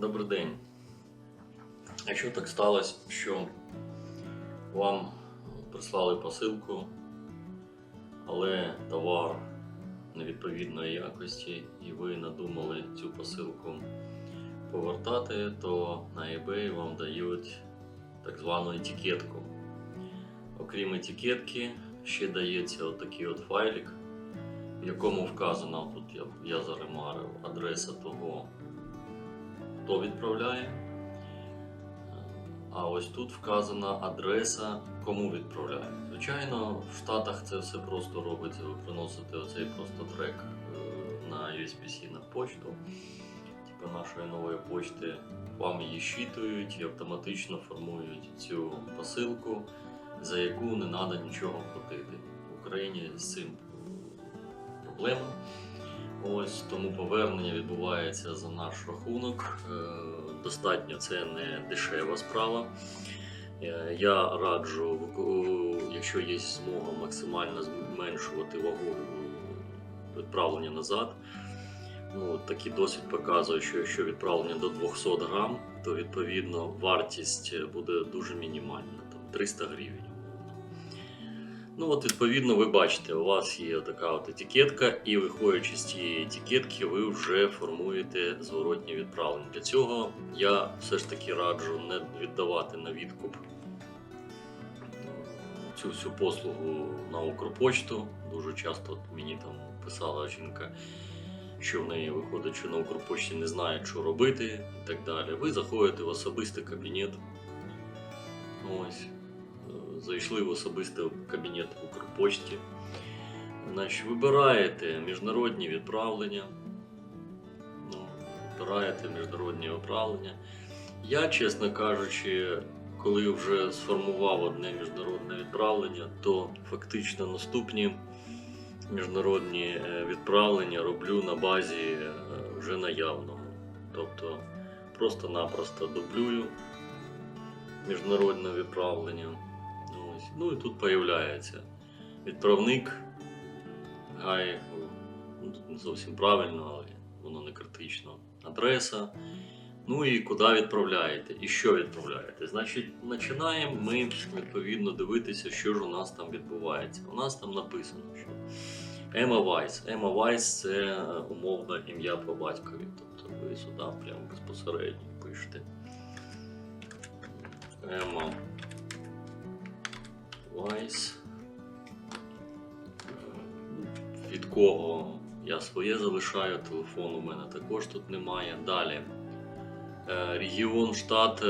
Добрий день. Якщо так сталося, що вам прислали посилку, але товар невідповідної якості, і ви надумали цю посилку повертати, то на eBay вам дають так звану етикетку. Окрім етикетки, ще дається отакий от файлик, в якому вказано, тут я, я заремарив, адреса того, хто відправляє. А ось тут вказана адреса, кому відправляє. Звичайно, в Штатах це все просто робиться. Ви приносите оцей просто трек е, на USB-C на почту, типу нашої нової почти. Вам її щитують і автоматично формують цю посилку, за яку не треба нічого платити. В Україні з цим проблема. Ось тому повернення відбувається за наш рахунок. Е, Достатньо це не дешева справа. Е, Я раджу, якщо є змога, максимально зменшувати вагу відправлення назад. Ну, такий досвід показує, що якщо відправлення до 200 грам, то відповідно вартість буде дуже мінімальна, там 300 гривень. Ну от, відповідно, ви бачите, у вас є така от етикетка, і виходячи з цієї етикетки, ви вже формуєте зворотнє відправлення. Для цього я все ж таки раджу не віддавати на відкуп цю всю послугу на Укрпочту. Дуже часто мені там писала жінка, що в неї виходить, що на Укрпочті не знає, що робити і так далі. Ви заходите в особистий кабінет. Ось зайшли в особистий кабінет в Укрпочті. Значить, вибираєте міжнародні відправлення. Ну, вибираєте міжнародні відправлення. Я, чесно кажучи, коли вже сформував одне міжнародне відправлення, то фактично наступні міжнародні е, відправлення роблю на базі е, вже наявного. Тобто просто-напросто дублюю міжнародне відправлення. Ось. Ну і тут появляється відправник гай, ну, тут не зовсім правильно, але воно не критично. Адреса. Ну і куди відправляєте, і що відправляєте. Значить, починаємо ми відповідно дивитися, що ж у нас там відбувається. У нас там написано, що Ема Вайс. Ема Вайс це е, умовно ім'я по батькові. Тобто ви сюди прямо безпосередньо пишете. Ема Вайс. Від кого я своє залишаю, телефон у мене також тут немає. Далі. Е, Регіон, штат, е,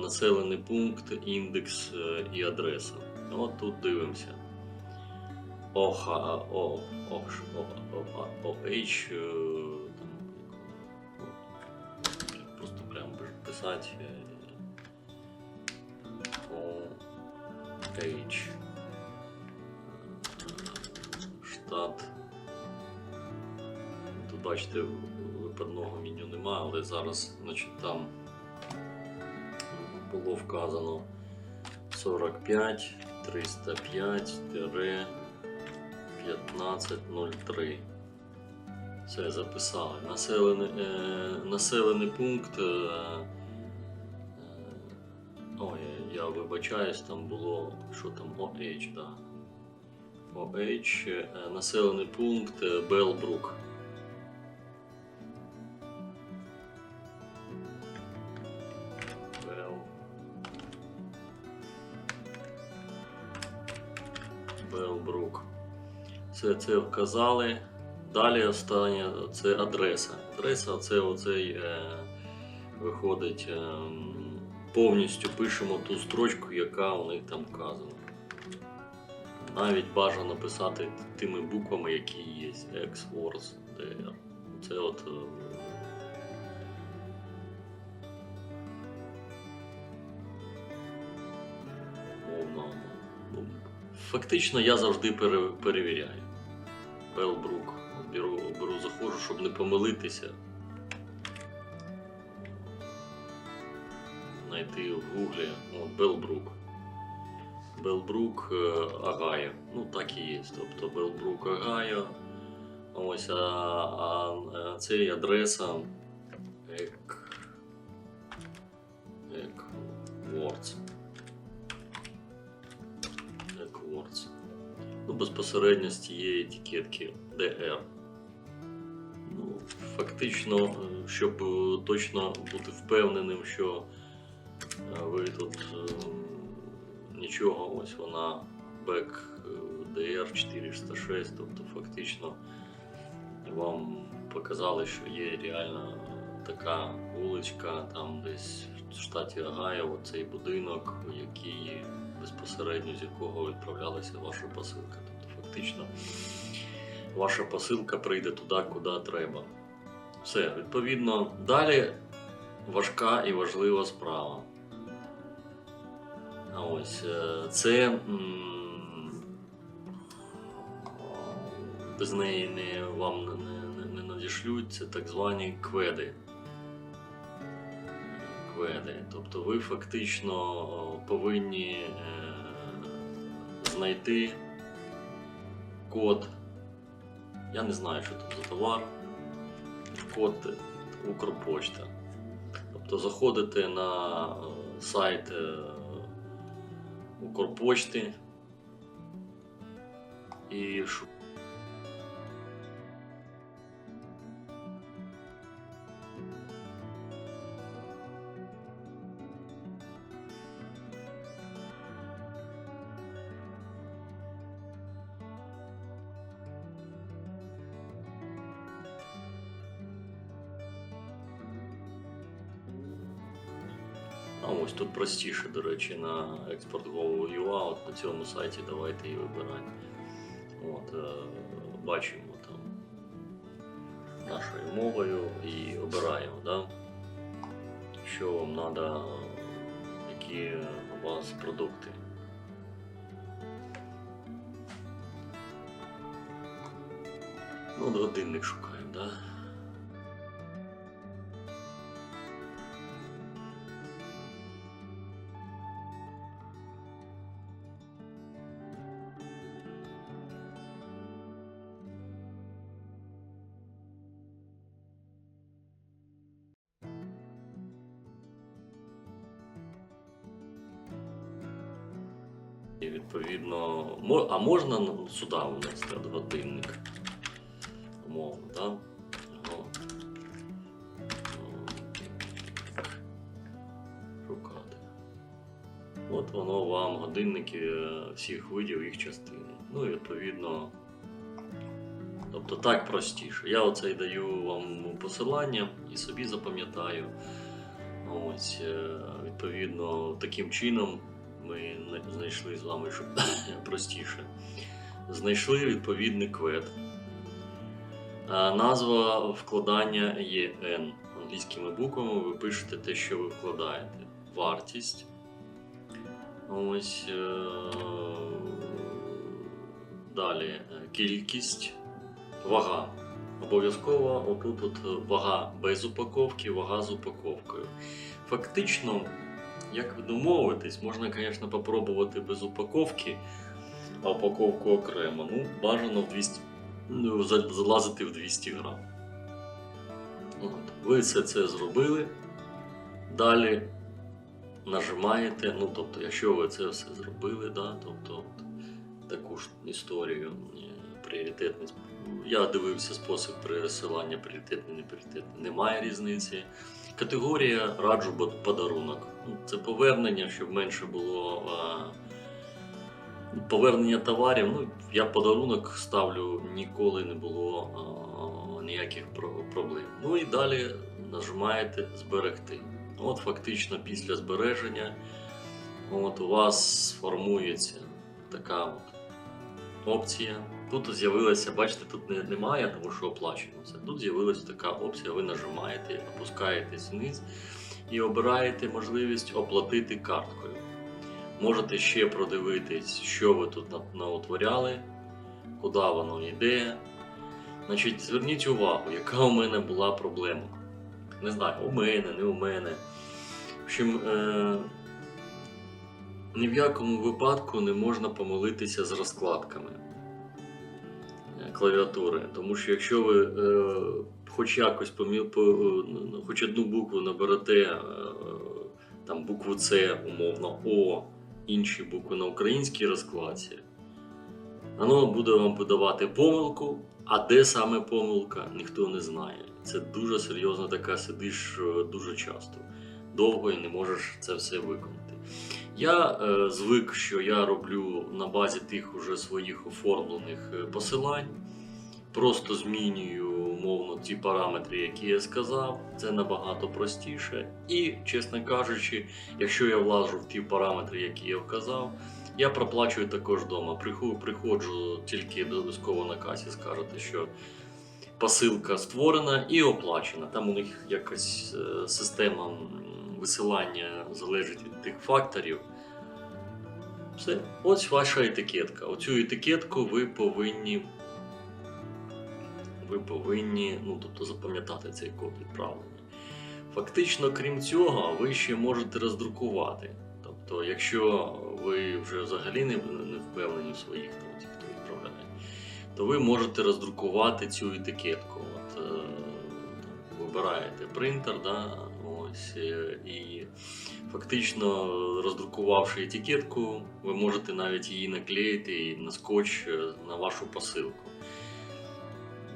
населений пункт, індекс е, і адреса. От тут дивимося. Оха, о, ОХ, ОХ, е, там, ну, просто прямо писати OH, штат. Тут бачите, випадного меню нема, але зараз значить, там було вказано 45 305 1503. Це записали. Населений, е, населений пункт. Е, вибачаюсь, там було що там OH, да. OH, населений пункт е, Белбрук. Белбрук. Це це вказали. Далі останнє це адреса. Адреса це оцей е, виходить е, повністю пишемо ту строчку, яка у них там вказана. Навіть бажано писати тими буквами, які є. X, Wars, DR. Це от. е, Фактично я завжди пере- перевіряю. Белбрук. Беру, беру, заходжу, щоб не помилитися. знайти в гуглі ну, Белбрук. Белбрук е, Агайо. Ну так і є. Тобто Белбрук Агайо. Ось, а, а, а це є адреса Ек... Еквордс. Еквордс. Ну, безпосередньо з цієї етикетки DR. Ну, Фактично, е, щоб точно бути впевненим, що тут е, нічого, ось вона Back DR 406, тобто фактично вам показали, що є реально така вуличка, там десь в штаті Огайо, цей будинок, який безпосередньо з якого відправлялася ваша посилка. Тобто, фактично, ваша посилка прийде туди, куди треба. Все, відповідно, далі важка і важлива справа. Ось е, це без неї не, вам не, не, не надішлють, це так звані кведи. Кведи. Тобто ви фактично повинні е, знайти код. Я не знаю, що там за товар. Код Укрпочта. Тобто заходите на е, сайт Укрпочти і ось тут простіше, до речі, на export.gov.ua, от на цьому сайті давайте і вибирати. От, е, бачимо там нашою мовою і обираємо, да? що вам треба, які у вас продукти. Ну, годинник шукаємо, да? І відповідно, а можна ну, сюди внести годинник. Умовно, так? Да? Шукати. От воно вам годинники е, всіх видів їх частини. Ну і відповідно. Тобто так простіше. Я оце й даю вам посилання і собі запам'ятаю. Ось, е, відповідно, таким чином ми знайшли з вами, щоб простіше. Знайшли відповідний квет. Назва вкладання є N. Англійськими буквами ви пишете те, що ви вкладаєте. Вартість. Ось. е, Далі кількість, вага. Обов'язково отут от вага без упаковки, вага з упаковкою. Фактично, як ви домовитись, можна, звісно, попробувати без упаковки, а упаковку окремо. Ну, бажано в 200, ну, залазити в 200 грам. От. Ви все це зробили. Далі нажимаєте, ну тобто, якщо ви це все зробили, да, тобто таку ж історію, пріоритетність. Я дивився спосіб пересилання пріоритетний, не пріоритетний. Немає різниці. Категорія раджу подарунок. Ну, Це повернення, щоб менше було повернення товарів. Ну, я подарунок ставлю, ніколи не було ніяких проблем. Ну і далі нажимаєте зберегти. От фактично після збереження от у вас сформується така от опція. Тут з'явилася, бачите, тут не, немає, тому що оплачено все. Тут з'явилася така опція, ви нажимаєте, опускаєтесь вниз і обираєте можливість оплатити карткою. Можете ще продивитись, що ви тут на- наутворяли, куди воно йде. Значить, зверніть увагу, яка у мене була проблема. Не знаю, у мене, не у мене. В общем, е- ні в якому випадку не можна помилитися з розкладками клавіатури. Тому що якщо ви е, хоч якось поміл, по, е, ну, хоч одну букву наберете, е, там букву С, умовно, О, інші букви на українській розкладці, Воно буде вам подавати помилку, а де саме помилка, ніхто не знає. Це дуже серйозна така сидиш дуже часто, довго і не можеш це все виконати. Я е, звик, що я роблю на базі тих уже своїх оформлених е, посилань. Просто змінюю умовно ті параметри, які я сказав. Це набагато простіше. І, чесно кажучи, якщо я влажу в ті параметри, які я вказав, я проплачую також вдома. Приходжу, тільки обов'язково на касі, скажете, що посилка створена і оплачена. Там у них якась е, система висилання залежить від тих факторів. Все, ось ваша етикетка. Оцю етикетку ви повинні. Ви повинні, ну тобто запам'ятати цей код відправлення. Фактично, крім цього, ви ще можете роздрукувати. Тобто, якщо ви вже взагалі не, не впевнені в своїх там, ті, хто то ви можете роздрукувати цю етикетку. От, е, вибираєте принтер, да, ось, і фактично роздрукувавши етикетку, ви можете навіть її наклеїти на скотч е, на вашу посилку.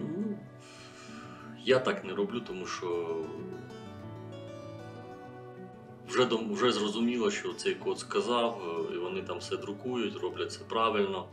Ну, я так не роблю, тому що вже, вже зрозуміло, що цей код сказав, е, і вони там все друкують, роблять це правильно.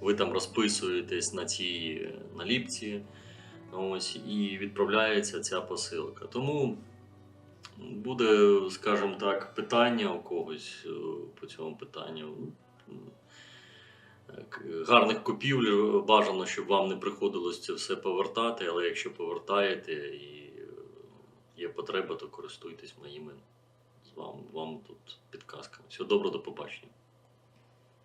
Ви там розписуєтесь на цій е, наліпці, ось, і відправляється ця посилка. Тому буде, скажімо так, питання у когось е, по цьому питанню. е, Гарних купівль е, бажано, щоб вам не приходилось це все повертати, але якщо повертаєте і є потреба, то користуйтесь моїми з вам, вам тут підказками. Всього доброго, до побачення.